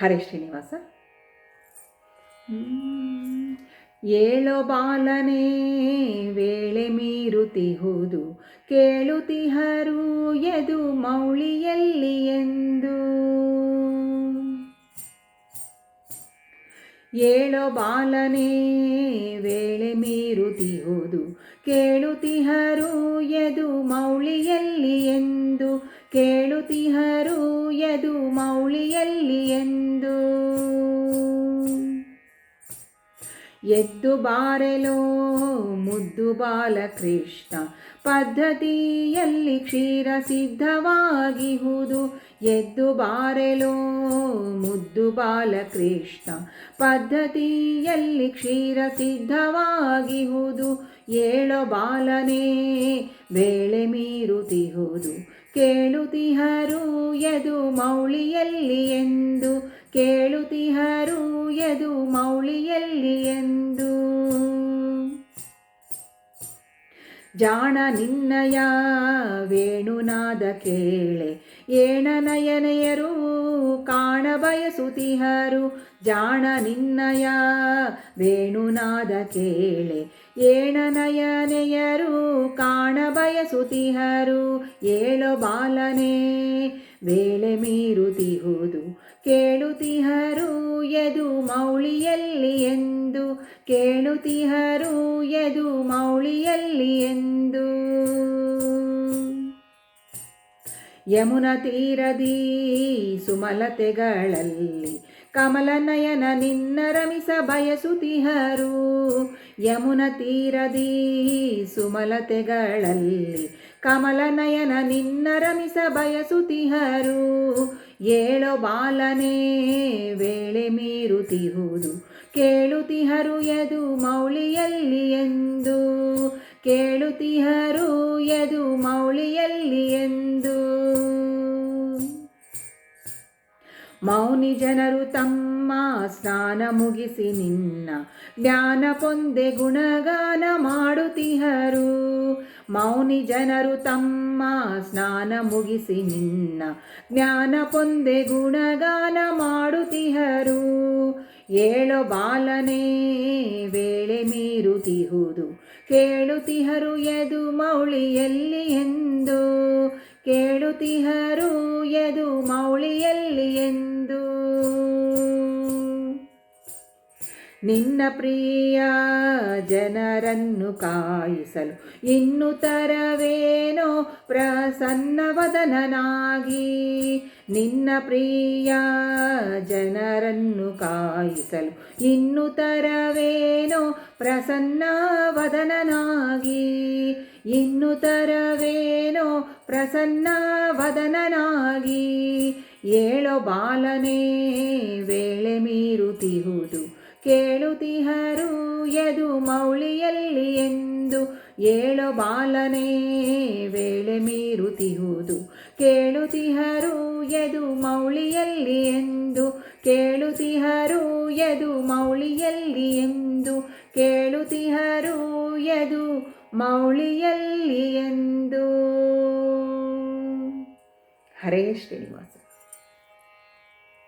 ಹರೇ ಶ್ರೀನಿವಾಸ. ಏಳೋ ಬಾಲನೇ ವೇಳೆ ಮೀರುತಿಹುದು, ಕೇಳುತಿಹರು ಎದು ಮೌಳಿಯಲ್ಲಿ ಎಂದು. ಏಳೋ ಬಾಲನೇ ವೇಳೆ ಮೀರುತಿಹುದು, ಕೇಳುತಿಹರು ಎದು ಮೌಳಿಯಲ್ಲಿ ಎಂದು. ಕೇಳುತಿಹರು ಯದು ಮೌಳಿಯಲ್ಲಿ ಎಂದು. ಎದ್ದು ಬಾರೆಲೋ ಮುದ್ದು ಬಾಲಕೃಷ್ಣ ಪದ್ಧತಿಯಲ್ಲಿ ಕ್ಷೀರ ಸಿದ್ಧವಾಗಿಹುದು. ಎದ್ದು ಬಾರೆಲೋ ಮುದ್ದು ಬಾಲಕೃಷ್ಣ. ಪದ್ಧತಿಯಲ್ಲಿ ಕ್ಷೀರ ಸಿದ್ಧವಾಗಿಹುದು. ಏಳೋ ಬಾಲನೇ ಬೇಳೆ ಮೀರುತಿಹುದು. ಕೇಳುತಿಹರು ಎದು ಮೌಳಿಯಲ್ಲಿ ಎಂದು. ಕೇಳುತಿಹರು ಎದು ಮೌಳಿಯಲ್ಲಿ ಎಂದು. ಜಾಣ ನಿನ್ನಯ ವೇಣುನಾದ ಕೇಳೆ ಏಣನಯನೆಯರು ಕಾಣ ಬಯಸುತಿಹರು. ಜಾಣ ನಿನ್ನಯ ವೇಣುನಾದ ಕೇಳೆ ಏಣನಯನೆಯರು ಕಾಣ ಬಯಸುತಿಹರು. ಏಳು ಬಾಲನೇ ವೇಳೆ ಮೀರುತಿಹುದು ಕೇಳುತಿಹರು ಎದು ಮೌಳಿಯಲ್ಲಿ ಎಂದು. ಕೇಳುತಿಹರು ಎದು ಮೌಳಿಯಲ್ಲಿ ಎಂದು. ಯಮುನ ತೀರದಿ ಸುಮಲತೆಗಳಲ್ಲಿ ಕಮಲನಯನ ನಿನ್ನ ರಮಿಸ ಬಯಸುತಿಹರು. ಯಮುನ ತೀರದಿ ಸುಮಲತೆಗಳಲ್ಲಿ ಕಮಲನಯನ ನಿನ್ನ ರಮಿಸ ಬಯಸುತಿಹರು. ಏಳೋ ಬಾಲನೇ, ವೇಳೆ ಮೀರುತಿಹುದು. ಕೇಳುತಿಹರು ಎದು ಮೌಳಿಯಲ್ಲಿ ಎಂದು. ಕೇಳುತಿಹರು ಎದು ಮೌಳಿಯಲ್ಲಿ ಎಂದು. ಮೌನಿ ಜನರು ತಮ್ಮ ಸ್ನಾನ ಮುಗಿಸಿ ನಿನ್ನ ಜ್ಞಾನ ಪೊಂದೆ ಗುಣಗಾನ ಮಾಡುತ್ತಿಹರು. ಮೌನಿ ಜನರು ತಮ್ಮ ಸ್ನಾನ ಮುಗಿಸಿ ನಿನ್ನ ಜ್ಞಾನ ಪೊಂದೆ ಗುಣಗಾನ ಮಾಡುತ್ತಿಹರು. ಏಳೋ ಬಾಲನೇ ವೇಳೆ ಮೀರುತಿಹುದು ಕೇಳುತಿಹರು ಎದು ಮೌಳಿಯಲ್ಲಿ ಎಂದು. ಕೇಳುತಿಹರು ಎದು ಮೌಳಿಯಲ್ಲಿ ಎಂದು. ನಿನ್ನ ಪ್ರಿಯ ಜನರನ್ನು ಕಾಯಿಸಲು ಇನ್ನು ತರವೇನೋ ಪ್ರಸನ್ನವದನನಾಗಿ ನಿನ್ನ ಪ್ರಿಯ ಜನರನ್ನು ಕಾಯಿಸಲು ಇನ್ನು ತರವೇನೋ ಪ್ರಸನ್ನವದನನಾಗಿ ಇನ್ನು ತರವೇನೋ ಪ್ರಸನ್ನವದನನಾಗಿ ಏಳೋ ಬಾಲನೇ ವೇಳೆ ಮೀರುತಿಹುದು ಕೇಳುತಿಹರು ಎದು ಮೌಳಿಯಲ್ಲಿ ಎಂದು ಏಳೋ ಬಾಲನೇ ವೇಳೆ ಮೀರುತಿಹುದು ಕೇಳುತಿಹರು ಎದು ಮೌಳಿಯಲ್ಲಿ ಎಂದು ಕೇಳುತಿಹರು ಎದು ಮೌಳಿಯಲ್ಲಿ ಎಂದು ಕೇಳುತಿಹರು ಎದು ಮೌಳಿಯಲ್ಲಿ ಎಂದು ಹರೇ ಶ್ರೀನಿವಾಸ